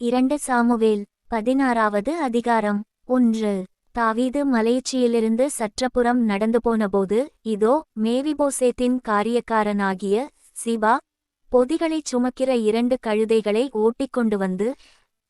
இரண்டு சாமுவேல் பதினாறாவது அதிகாரம் ஒன்று. தாவீது மலேச்சியிலிருந்து சற்றப்புறம் நடந்து போனபோது இதோ மேவிபோசேத்தின் காரியக்காரனாகிய சிபா பொதிகளைச் சுமக்கிற இரண்டு கழுதைகளை ஓட்டிக்கொண்டு வந்து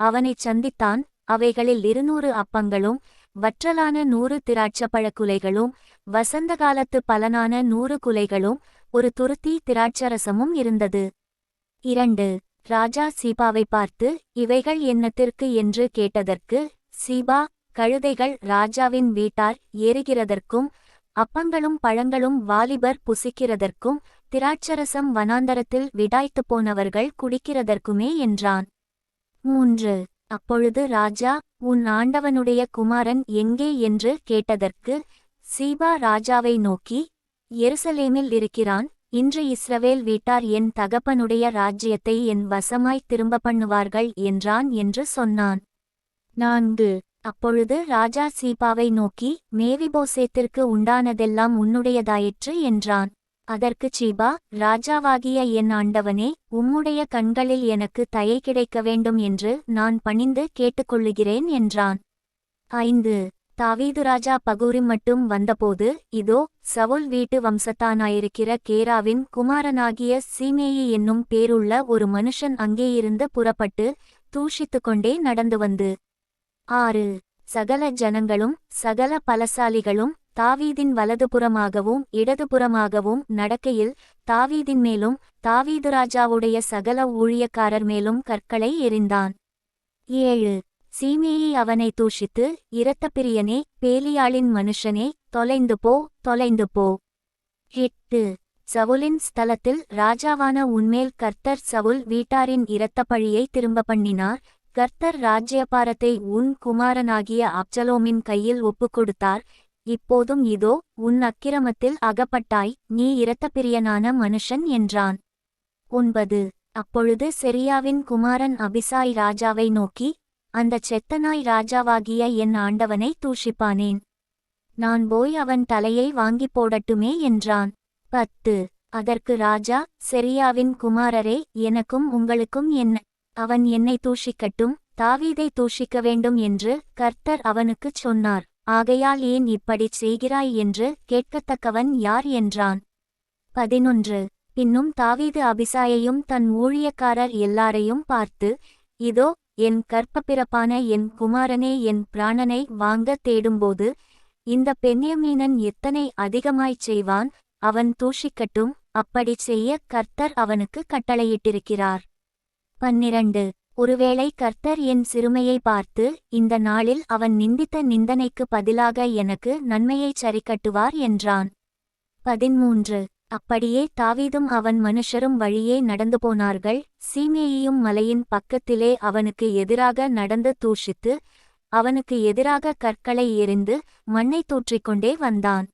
அவனைச் சந்தித்தான். அவைகளில் இருநூறு அப்பங்களும் வற்றலான நூறு திராட்சப்பழக் குலைகளும் வசந்த காலத்து பலனான நூறு குலைகளும் ஒரு துருத்தி திராட்சரசமும் இருந்தது. இரண்டு. ராஜா சீபாவை பார்த்து இவைகள் என்னத்திற்கு என்று கேட்டதற்கு சீபா கழுதைகள் ராஜாவின் வீட்டார் ஏறுகிறதற்கும் அப்பங்களும் பழங்களும் வாலிபர் புசிக்கிறதற்கும் திராட்சரசம் வனாந்தரத்தில் விடாய்த்துப் போனவர்கள் குடிக்கிறதற்குமே என்றான். மூன்று. அப்பொழுது ராஜா உன் ஆண்டவனுடைய குமாரன் எங்கே? என்று கேட்டதற்கு சீபா ராஜாவை நோக்கி எருசலேமில் இருக்கிறான் இன்று இஸ்ரவேல் வீட்டார் என் தகப்பனுடைய ராஜ்யத்தை என் வசமாய் திரும்ப பண்ணுவார்கள் என்றான் என்று சொன்னான். நான்கு. அப்பொழுது ராஜா சீபாவை நோக்கி மேவிபோசேத்திற்கு உண்டானதெல்லாம் உன்னுடையதாயிற்று என்றான். அதற்குச் சீபா ராஜாவாகிய என் ஆண்டவனே உம்முடைய கண்களில் எனக்கு தயை கிடைக்க வேண்டும் என்று நான் பணிந்து கேட்டுக்கொள்ளுகிறேன் என்றான். ஐந்து. தாவீது ராஜா பகூரிம் மட்டும் வந்தபோது இதோ சவுல் வீட்டு வம்சத்தானாயிருக்கிற கேராவின் குமாரனாகிய சீமேயி என்னும் பேருள்ள ஒரு மனுஷன் அங்கேயிருந்து புறப்பட்டு தூஷித்துக் கொண்டே நடந்து வந்து. ஆறு. சகல ஜனங்களும் சகல பலசாலிகளும் தாவீதின் வலதுபுறமாகவும் இடதுபுறமாகவும் நடக்கையில் தாவீதின் மேலும் தாவீது ராஜாவுடைய சகல ஊழியக்காரர் மேலும் கற்களை எறிந்தான். ஏழு. சீமேயி அவனை தூஷித்து இரத்தப்பிரியனே பேலியாளின் மனுஷனே தொலைந்து போ தொலைந்து போ. எட்டு. சவுலின் ஸ்தலத்தில் ராஜாவான உன்மேல் கர்த்தர் சவுல் வீட்டாரின் இரத்தப்பழியை திரும்ப பண்ணினார். கர்த்தர் ராஜ்யபாரத்தை உன் குமாரனாகிய அப்சலோமின் கையில் ஒப்புக் கொடுத்தார் இப்போதும் இதோ உன் அக்கிரமத்தில் அகப்பட்டாய் நீ இரத்தப்பிரியனான மனுஷன் என்றான். ஒன்பது. அப்பொழுது செரியாவின் குமாரன் அபிசாய் ராஜாவை நோக்கி அந்தச் செத்தனாய் ராஜாவாகிய என் ஆண்டவனை தூஷிப்பானேன். நான் போய் அவன் தலையை வாங்கிப் போடட்டுமே என்றான். பத்து. அதற்கு ராஜா செரியாவின் குமாரரே எனக்கும் உங்களுக்கும் என்ன அவன் என்னை தூஷிக்கட்டும் தாவீதை தூஷிக்க வேண்டும் என்று கர்த்தர் அவனுக்குச் சொன்னார். ஆகையால் ஏன் இப்படிச் செய்கிறாய் என்று கேட்கத்தக்கவன் யார் என்றான். பதினொன்று. பின்னும் தாவீது அபிசாயையும் தன் ஊழியக்காரர் எல்லாரையும் பார்த்து இதோ என் கற்பப்பிறப்பான என் குமாரனே என் பிராணனை வாங்கத் தேடும்போது இந்த பெண்ணியமீனன் எத்தனை அதிகமாய்ச் செய்வான் அவன் தூஷிக்கட்டும் அப்படிச் செய்ய கர்த்தர் அவனுக்கு கட்டளையிட்டிருக்கிறார். பன்னிரண்டு. ஒருவேளை கர்த்தர் என் சிறுமையை பார்த்து இந்த நாளில் அவன் நிந்தித்த நிந்தனைக்கு பதிலாக எனக்கு நன்மையைச் சரிக்கட்டுவார் என்றான். பதிமூன்று. அப்படியே தாவீதும் அவன் மனுஷரும் வழியே நடந்து போனார்கள். சீமேயியும் மலையின் பக்கத்திலே அவனுக்கு எதிராக நடந்து தூஷித்து அவனுக்கு எதிராக கற்களை எறிந்து மண்ணை தூற்றிக்கொண்டே வந்தான்.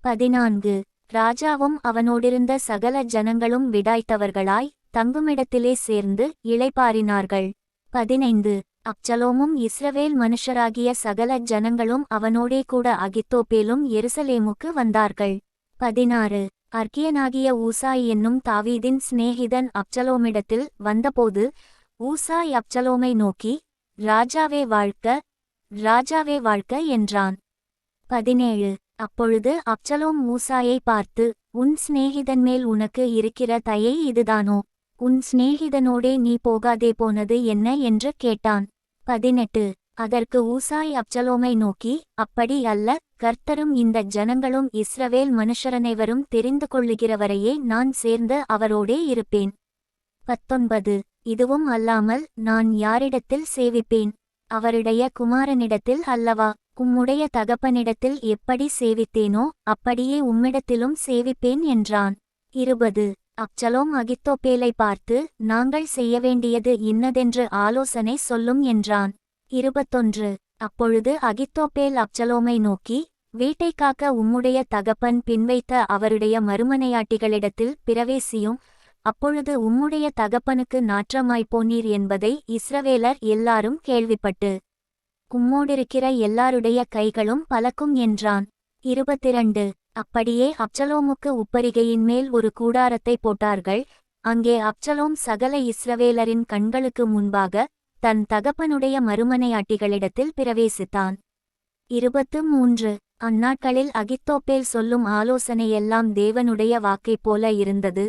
பதினான்கு. ராஜாவும் அவனோடிருந்த சகல ஜனங்களும் விடாய்த்தவர்களாய் தங்குமிடத்திலே சேர்ந்து இளைப்பாறினார்கள். பதினைந்து. அப்சலோமும் இஸ்ரவேல் மனுஷராகிய சகல ஜனங்களும் அவனோடே கூட அகித்தோப்பேலும் எருசலேமுக்கு வந்தார்கள். பதினாறு. அர்க்கியனாகிய ஊசாய் என்னும் தாவீதின் சிநேகிதன் அப்சலோமிடத்தில் வந்தபோது ஊசாய் அப்சலோமை நோக்கி ராஜாவே வாழ்க்க ராஜாவே வாழ்க்க என்றான். பதினேழு. அப்பொழுது அப்சலோம் ஊசாயை பார்த்து உன் சிநேகிதன் மேல் உனக்கு இருக்கிற தயை இதுதானோ? உன் சிநேகிதனோடே நீ போகாதே போனது என்ன? என்று கேட்டான். பதினெட்டு. அதற்கு ஊசாய் அப்சலோமை நோக்கி அப்படி அல்ல. கர்த்தரும் இந்த ஜனங்களும் இஸ்ரவேல் மனுஷரனைவரும் தெரிந்து கொள்ளுகிறவரையே நான் சேர்ந்து அவரோடே இருப்பேன். பத்தொன்பது. இதுவும் அல்லாமல் நான் யாரிடத்தில் சேவிப்பேன்? அவருடைய குமாரனிடத்தில் அல்லவா? உம்முடைய தகப்பனிடத்தில் எப்படி சேவித்தேனோ அப்படியே உம்மிடத்திலும் சேவிப்பேன் என்றான். இருபது. அப்சலோம் அகித்தோப்பேலை பார்த்து நாங்கள் செய்ய வேண்டியது இன்னதென்று ஆலோசனை சொல்லும் என்றான். இருபத்தொன்று. அப்பொழுது அகித்தோப்பேல் அப்சலோமை நோக்கி வீட்டை காக்க உம்முடைய தகப்பன் பின்வைத்த அவருடைய மறுமனையாட்டிகளிடத்தில் பிரவேசியும் அப்பொழுது உம்முடைய தகப்பனுக்கு நாற்றமாய்ப்போனீர் என்பதை இஸ்ரவேலர் எல்லாரும் கேள்விப்பட்டு கும்மோடிருக்கிற எல்லாருடைய கைகளும் பலக்கும் என்றான். இருபத்திரண்டு. அப்படியே அப்சலோமுக்கு உப்பரிகையின் மேல் ஒரு கூடாரத்தை போட்டார்கள். அங்கே அப்சலோம் சகல இஸ்ரவேலரின் கண்களுக்கு முன்பாக தன் தகப்பனுடைய மறுமனையாட்டிகளிடத்தில் பிரவேசித்தான். இருபத்து மூன்று. அந்நாட்களில் அகித்தோப்பேல் சொல்லும் ஆலோசனையெல்லாம் தேவனுடைய வாக்கைப் போல இருந்தது.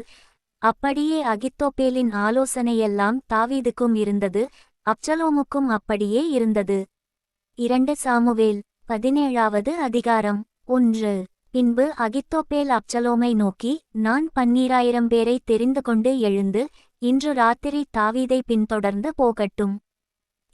அப்படியே அகித்தோப்பேலின் ஆலோசனையெல்லாம் தாவீதுக்கும் இருந்தது. அப்சலோமுக்கும் அப்படியே இருந்தது. இரண்டு சாமுவேல் பதினேழாவது அதிகாரம். ஒன்று. பின்பு அகித்தோப்பேல் அப்சலோமை நோக்கி நான் பன்னீராயிரம் பேரை தெரிந்து கொண்டு எழுந்து இன்று ராத்திரி தாவீதை பின்தொடர்ந்து போகட்டும்.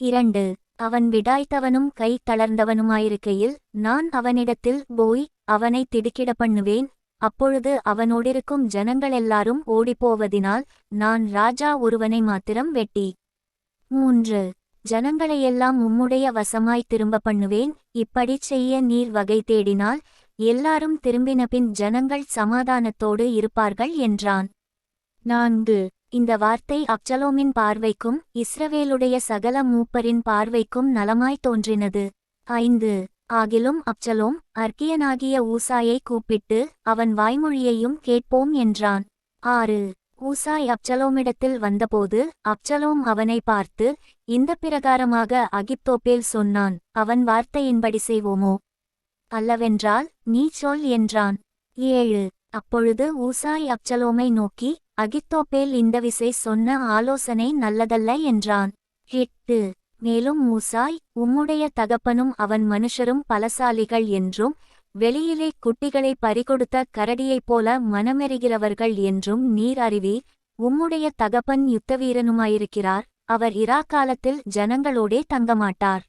இரண்டு அவன் விடாய்த்தவனும் கை தளர்ந்தவனுமாயிருக்கையில் நான் அவனிடத்தில் போய் அவனை திடுக்கிட பண்ணுவேன். அப்பொழுது அவனோடிருக்கும் ஜனங்களெல்லாரும் ஓடிப்போவதினால் நான் ராஜா ஒருவனை மாத்திரம் வெட்டி. மூன்று ஜனங்களையெல்லாம் உம்முடைய வசமாய் திரும்ப பண்ணுவேன். இப்படிச் செய்ய நீர் வகை தேடினால் எல்லாரும் திரும்பினபின் ஜனங்கள் சமாதானத்தோடு இருப்பார்கள் என்றான். நான்கு இந்த வார்த்தை அப்சலோமின் பார்வைக்கும் இஸ்ரவேலுடைய சகல மூப்பரின் பார்வைக்கும் நலமாய் தோன்றினது. ஐந்து. ஆகிலும் அப்சலோம் அர்க்கியனாகிய ஊசாயை கூப்பிட்டு அவன் வாய்மொழியையும் கேட்போம் என்றான். ஆறு. ஊசாய் அப்சலோமிடத்தில் வந்தபோது அப்சலோம் அவனை பார்த்து இந்த பிரகாரமாக அகிப்தோப்பேல் சொன்னான் அவன் வார்த்தையின்படி செய்வோமோ? அல்லவென்றால் நீ சொல் என்றான். ஏழு. அப்பொழுது ஊசாய் அப்சலோமை நோக்கி அகித்தோப்பேல் இந்த விசை சொன்ன ஆலோசனை நல்லதல்ல என்றான். எட்டு. மேலும் மூசாய் உம்முடைய தகப்பனும் அவன் மனுஷரும் பலசாலிகள் என்றும் வெளியிலே குட்டிகளை பறிகொடுத்த கரடியைப் போல மனமெறுகிறவர்கள் என்றும் நீர் அறிவீர் உம்முடைய தகப்பன் யுத்தவீரனுமாயிருக்கிறார் அவர் இராக்காலத்தில் ஜனங்களோடே தங்கமாட்டார்.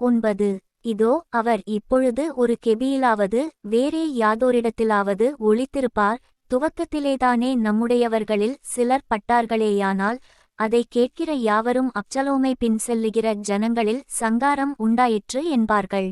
ஒன்பது. இதோ அவர் இப்பொழுது ஒரு கெபியிலாவது வேறே யாதோரிடத்திலாவது ஒளித்திருப்பார் துவக்கத்திலேதானே நம்முடையவர்களில் சிலர் பட்டார்களேயானால் அதை கேட்கிற யாவரும் அப்சலோமை பின் செல்லுகிற ஜனங்களில் சங்காரம் உண்டாயிற்று என்பார்கள்.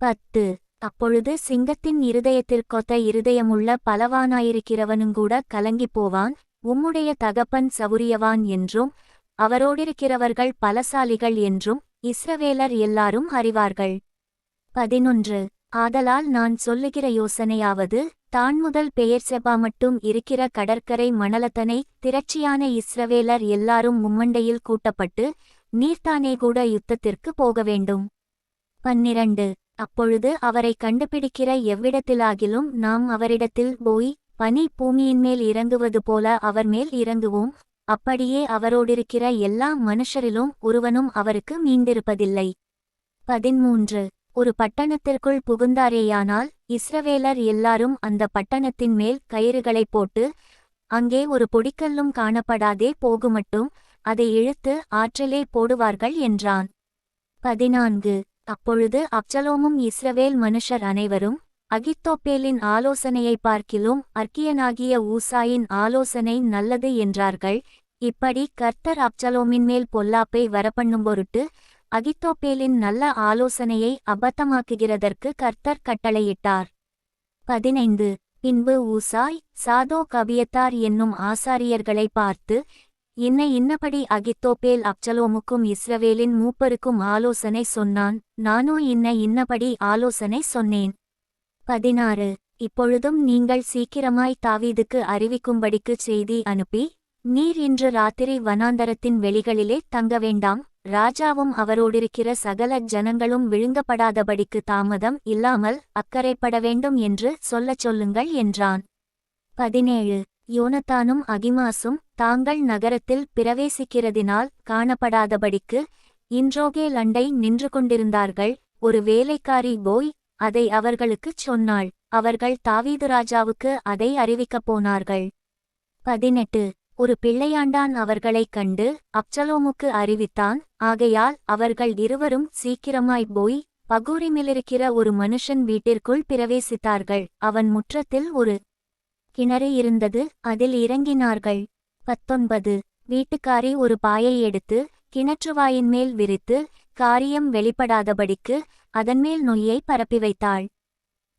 பத்து. அப்பொழுது சிங்கத்தின் இருதயத்திற்கொத்த இருதயமுள்ள பலவானாயிருக்கிறவனுங்கூட கலங்கிப் போவான் உம்முடைய தகப்பன் சவுரியவான் என்றும் அவரோடிருக்கிறவர்கள் பலசாலிகள் என்றும் இஸ்ரவேலர் எல்லாரும் அறிவார்கள். பதினொன்று. ஆதலால் நான் சொல்லுகிற யோசனையாவது தான் முதல் பெயர் செபா மட்டும் இருக்கிற கடற்கரை மணலத்தனை திரட்சியான இஸ்ரவேலர் எல்லாரும் மும்மண்டையில் கூட்டப்பட்டு நீர்த்தானே கூட யுத்தத்திற்கு போக வேண்டும். பன்னிரண்டு. அப்பொழுது அவரை கண்டுபிடிக்கிற எவ்விடத்திலாகிலும் நாம் அவரிடத்தில் போய் பனி பூமியின்மேல் இறங்குவது போல அவர் மேல் இறங்குவோம். அப்படியே அவரோடிருக்கிற எல்லா மனுஷரிலும் ஒருவனும் அவருக்கு மீண்டிருப்பதில்லை. பதிமூன்று. ஒரு பட்டணத்திற்குள் புகுந்தாரேயானால் இஸ்ரவேலர் எல்லாரும் அந்த பட்டணத்தின் மேல் கயிறுகளைப் போட்டு அங்கே ஒரு பொடிக்கல்லும் காணப்படாதே போகுமட்டும் அதை இழுத்து ஆற்றலே போடுவார்கள் என்றான். பதினான்கு. அப்பொழுது அப்சலோமும் இஸ்ரவேல் மனுஷர் அனைவரும் அகித்தோப்பேலின் ஆலோசனையை பார்க்கிலும் அர்க்கியனாகிய ஊசாயின் ஆலோசனை நல்லது என்றார்கள். இப்படி கர்த்தர் அப்சலோமின் மேல் பொல்லாப்பை வரப்பண்ணும் பொருட்டு அகித்தோப்பேலின் நல்ல ஆலோசனையை அபத்தமாக்குகிறதற்கு கர்த்தர் கட்டளையிட்டார். பதினைந்து. பின்பு ஊசாய் சாதோ கபியத்தார் என்னும் ஆசாரியர்களை பார்த்து இன்ன இன்னபடி அகித்தோப்பேல் அப்சலோமுக்கும் இஸ்ரவேலின் மூப்பருக்கும் ஆலோசனை சொன்னான். நானும் இன்ன இன்னபடி ஆலோசனை சொன்னேன். பதினாறு. இப்பொழுதும் நீங்கள் சீக்கிரமாய் தாவீதுக்கு அறிவிக்கும்படிக்குச் செய்தி அனுப்பி நீர் இன்று ராத்திரி வனாந்தரத்தின் வெளிகளிலே தங்க வேண்டாம். ராஜாவும் அவரோடிருக்கிற சகல ஜனங்களும் விழுங்கப்படாதபடிக்கு தாமதம் இல்லாமல் அக்கறைப்பட வேண்டும் என்று சொல்லச் சொல்லுங்கள் என்றான். பதினேழு. யோனத்தானும் அகிமாசும் தாங்கள் நகரத்தில் பிரவேசிக்கிறதினால் காணப்படாதபடிக்கு இன்றோகே லண்டை நின்று கொண்டிருந்தார்கள். ஒரு வேலைக்காரி போய் அதை அவர்களுக்குச் சொன்னாள். அவர்கள் தாவீது ராஜாவுக்கு அதை அறிவிக்கப் போனார்கள். பதினெட்டு. ஒரு பிள்ளையாண்டான் அவர்களைக் கண்டு அப்சலோமுக்கு அறிவித்தான் ஆகையால் அவர்கள் இருவரும் சீக்கிரமாய்ப் போய் பகூரிமிலிருக்கிற ஒரு மனுஷன் வீட்டிற்குள் பிரவேசித்தார்கள். அவன் முற்றத்தில் ஒரு கிணறு இருந்தது அதில் இறங்கினார்கள். பத்தொன்பது. வீட்டுக்காரி ஒரு பாயை எடுத்து கிணற்றுவாயின் மேல் விரித்து காரியம் வெளிப்படாதபடிக்கு அதன்மேல் நொய்யை பரப்பி வைத்தாள்.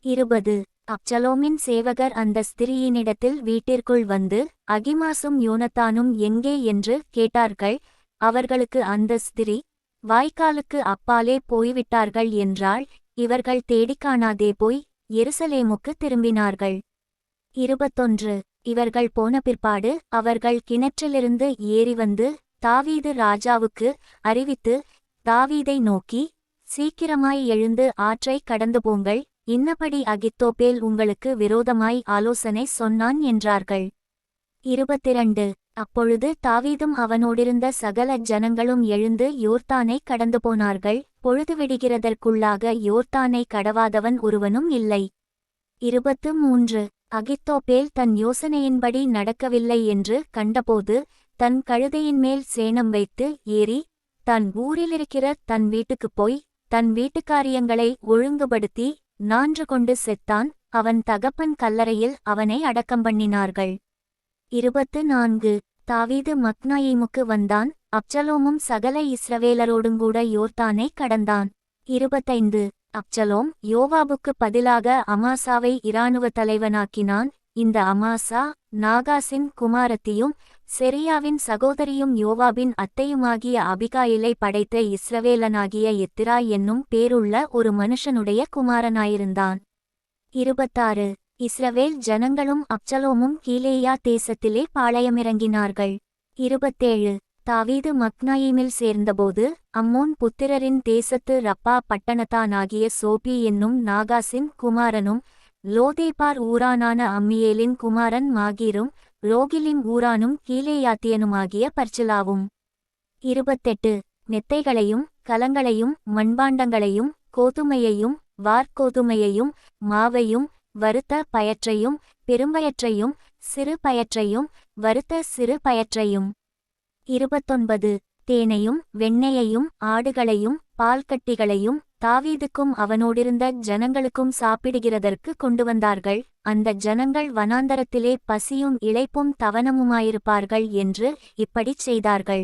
இருபது. அப்சலோமின் சேவகர் அந்த ஸ்திரீயினிடத்தில் வீட்டிற்குள் வந்து அகிமாசும் யோனத்தானும் எங்கே என்று கேட்டார்கள் அவர்களுக்கு அந்த ஸ்திரீ வாய்க்காலுக்கு அப்பாலே போய்விட்டார்கள் என்றால் இவர்கள் தேடிக் காணாதே போய் எருசலேமுக்கு திரும்பினார்கள். இருபத்தொன்று இவர்கள் போன பிற்பாடு அவர்கள் கிணற்றிலிருந்து ஏறி வந்து தாவீது ராஜாவுக்கு அறிவித்து தாவீதை நோக்கி சீக்கிரமாய் எழுந்து ஆற்றை கடந்து போங்கள் இன்னபடி அகித்தோபேல் உங்களுக்கு விரோதமாய் ஆலோசனை சொன்னான் என்றார்கள். இருபத்திரண்டு. அப்பொழுது தாவீதும் அவனோடிருந்த சகல ஜனங்களும் எழுந்து யோர்தானை கடந்து போனார்கள். பொழுது விடுகிறதற்குள்ளாக யோர்தானை கடவாதவன் ஒருவனும் இல்லை. இருபத்து மூன்று. அகித்தோபேல் தன் யோசனையின்படி நடக்கவில்லை என்று கண்டபோது தன் கழுதையின் மேல் சேணம் வைத்து ஏறி தன் ஊரிலிருக்கிற தன் வீட்டுக்குப் போய் தன் வீட்டுக்காரியங்களை ஒழுங்குபடுத்தி நான்று கொண்டு செத்தான் அவன் தகப்பன் கல்லறையில் அவனை அடக்கம் பண்ணினார்கள். இருபத்து நான்கு. தாவீது மக்னாயிமுக்கு வந்தான். அப்சலோமும் சகல இஸ்ரவேலரோடுங்கூட யோர்தானை கடந்தான். இருபத்தைந்து. அப்சலோம் யோவாபுக்கு பதிலாக அமாசாவை இராணுவ தலைவனாக்கினான். இந்த அமாசா நாகாசின் குமாரத்தியும் செரியாவின் சகோதரியும் யோவாபின் அத்தையுமாகிய அபிகாயிலை படைத்த இஸ்ரவேலனாகிய எத்திரா என்னும் பேருள்ள ஒரு மனுஷனுடைய குமாரனாயிருந்தான். இருபத்தாறு. இஸ்ரவேல் ஜனங்களும் அப்சலோமும் கீலேயா தேசத்திலே பாளையமிறங்கினார்கள். இருபத்தேழு. தாவீது மக்னாயிமில் சேர்ந்தபோது அம்மோன் புத்திரரின் தேசத்து ரப்பா பட்டணத்தானாகிய சோபி என்னும் நாகாசின் குமாரனும் லோதேபார் ஊரானான அம்மியேலின் குமாரன் மாகீரும் ரோகிலிம் ஊரானும் கீழேயாத்தியனுமாகிய பர்ச்சிலாவும். இருபத்தெட்டு. நெத்தைகளையும் கலங்களையும் மண்பாண்டங்களையும் கோதுமையையும் வார்கோதுமையையும் மாவையும் வறுத்த பயற்றையும் பெரும்பயற்றையும் சிறு பயற்றையும் வறுத்த சிறு பயற்றையும். இருபத்தொன்பது. தேனையும் வெண்ணெயையும் ஆடுகளையும் பால்கட்டிகளையும் தாவீதுக்கும் அவனோடிருந்த ஜனங்களுக்கும் சாப்பிடுகிறதற்கு கொண்டு வந்தார்கள் அந்த ஜனங்கள் வனாந்தரத்திலே பசியும் இளைப்பும் தவனமுமாயிருப்பார்கள் என்று இப்படிச் செய்தார்கள்.